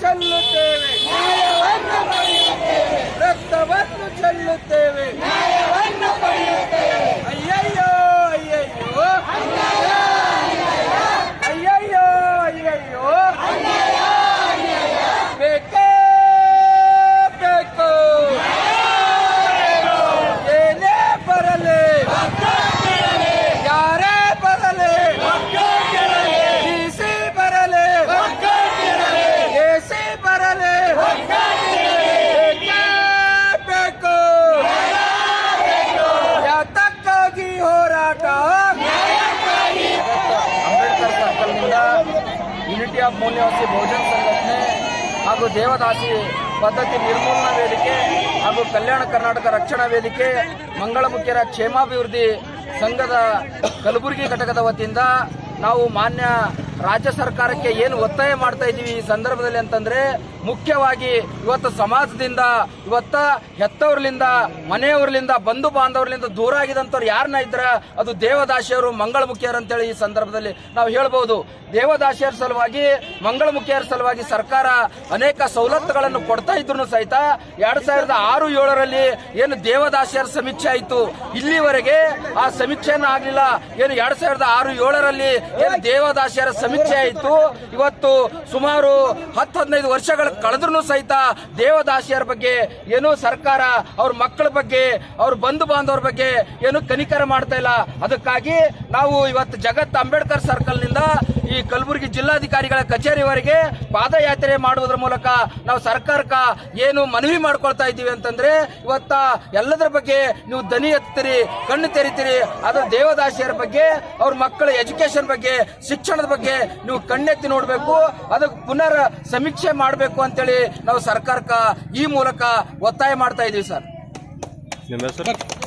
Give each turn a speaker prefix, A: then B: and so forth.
A: ಚಲ್ಲುತ್ತೆ society of ಮೌಲ್ಯವಾಸಿ ಬಹುಜನ ಸಂಘಟನೆ ಹಾಗೂ ದೇವದಾಸಿ ಪದ್ಧತಿ ನಿರ್ಮೂಲನಾ ವೇದಿಕೆ ಹಾಗೂ ಕಲ್ಯಾಣ ಕರ್ನಾಟಕ ರಕ್ಷಣಾ ವೇದಿಕೆ ಮಂಗಳಮುಖ್ಯರ ಕ್ಷೇಮಾಭಿವೃದ್ಧಿ ಸಂಘದ ಕಲಬುರಗಿ ಘಟಕದ ವತಿಯಿಂದ ನಾವು ಮಾನ್ಯ ರಾಜ್ಯ ಸರ್ಕಾರಕ್ಕೆ ಏನು ಒತ್ತಾಯ ಮಾಡ್ತಾ ಇದ್ದೀವಿ ಈ ಸಂದರ್ಭದಲ್ಲಿ ಅಂತಂದ್ರೆ ಮುಖ್ಯವಾಗಿ ಇವತ್ತು ಸಮಾಜದಿಂದ ಇವತ್ತ ಹೆತ್ತವ್ರಲಿಂದ, ಮನೆಯವ್ರಲಿಂದ, ಬಂಧು ಬಾಂಧವ್ರಲಿಂದ ದೂರ ಆಗಿದಂಥವ್ರು ಯಾರನ್ನ ಇದ್ರ? ಅದು ದೇವದಾಸಿಯರು ಮಂಗಳಮುಖಿಯರು ಅಂತೇಳಿ ಈ ಸಂದರ್ಭದಲ್ಲಿ ನಾವು ಹೇಳ್ಬೋದು. ದೇವದಾಸಿಯರ ಸಲುವಾಗಿ, ಮಂಗಳಮುಖಿಯರ ಸಲುವಾಗಿ ಸರ್ಕಾರ ಅನೇಕ ಸವಲತ್ತುಗಳನ್ನು ಕೊಡ್ತಾ ಇದ್ರು ಸಹಿತ ಎರಡ್ ಸಾವಿರದ ಆರು, ಏಳರಲ್ಲಿ ಏನು ದೇವದಾಸಿಯರ ಸಮೀಕ್ಷೆ ಆಯಿತು. ಇಲ್ಲಿವರೆಗೆ ಆ ಸಮೀಕ್ಷೆಯನ್ನು ಆಗಲಿಲ್ಲ. ಏನು ಎರಡ್ ಸಾವಿರದ ಆರು, ಏಳರಲ್ಲಿ ಏನು ದೇವದಾಸಿಯರ ಸಮೀಕ್ಷೆ ಆಯಿತು. ಇವತ್ತು ಸುಮಾರು ಹತ್ತು ಹದಿನೈದು ವರ್ಷಗಳ ಕಳೆದ್ರೂ ಸಹಿತ ದೇವದಾಸಿಯರ ಬಗ್ಗೆ ಏನು ಸರ್ಕಾರ ಅವ್ರ ಮಕ್ಕಳ ಬಗ್ಗೆ, ಅವ್ರ ಬಂಧು ಬಾಂಧವರ ಬಗ್ಗೆ ಏನು ಕನಿಕರ ಮಾಡ್ತಾ ಇಲ್ಲ. ಅದಕ್ಕಾಗಿ ನಾವು ಇವತ್ತು ಜಗತ್ ಅಂಬೇಡ್ಕರ್ ಸರ್ಕಲ್ನಿಂದ ಈ ಕಲಬುರಗಿ ಜಿಲ್ಲಾಧಿಕಾರಿಗಳ ಕಚೇರಿವರೆಗೆ ಪಾದಯಾತ್ರೆ ಮಾಡುವುದರ ಮೂಲಕ ನಾವು ಸರ್ಕಾರಕ್ಕ ಏನು ಮನವಿ ಮಾಡ್ಕೊಳ್ತಾ ಇದ್ದೀವಿ ಅಂತಂದ್ರೆ ಇವತ್ತ ಎಲ್ಲದರ ಬಗ್ಗೆ ನೀವು ದನಿ ಎತ್ತೀರಿ, ಕಣ್ಣು ತೆರಿತೀರಿ ಅದರ ದೇವದಾಸಿಯರ ಬಗ್ಗೆ, ಅವ್ರ ಮಕ್ಕಳ ಎಜುಕೇಶನ್ ಬಗ್ಗೆ, ಶಿಕ್ಷಣದ ಬಗ್ಗೆ ನೀವು ಕಣ್ಣೆತ್ತಿ ನೋಡಬೇಕು, ಅದಕ್ಕೆ ಪುನರ್ ಸಮೀಕ್ಷೆ ಮಾಡಬೇಕು ಅಂತೇಳಿ ನಾವು ಸರ್ಕಾರಕ್ಕ ಈ ಮೂಲಕ ಒತ್ತಾಯ ಮಾಡ್ತಾ ಇದೀವಿ ಸರ್.
B: ನಿಮ್ಮ ಹೆಸರು?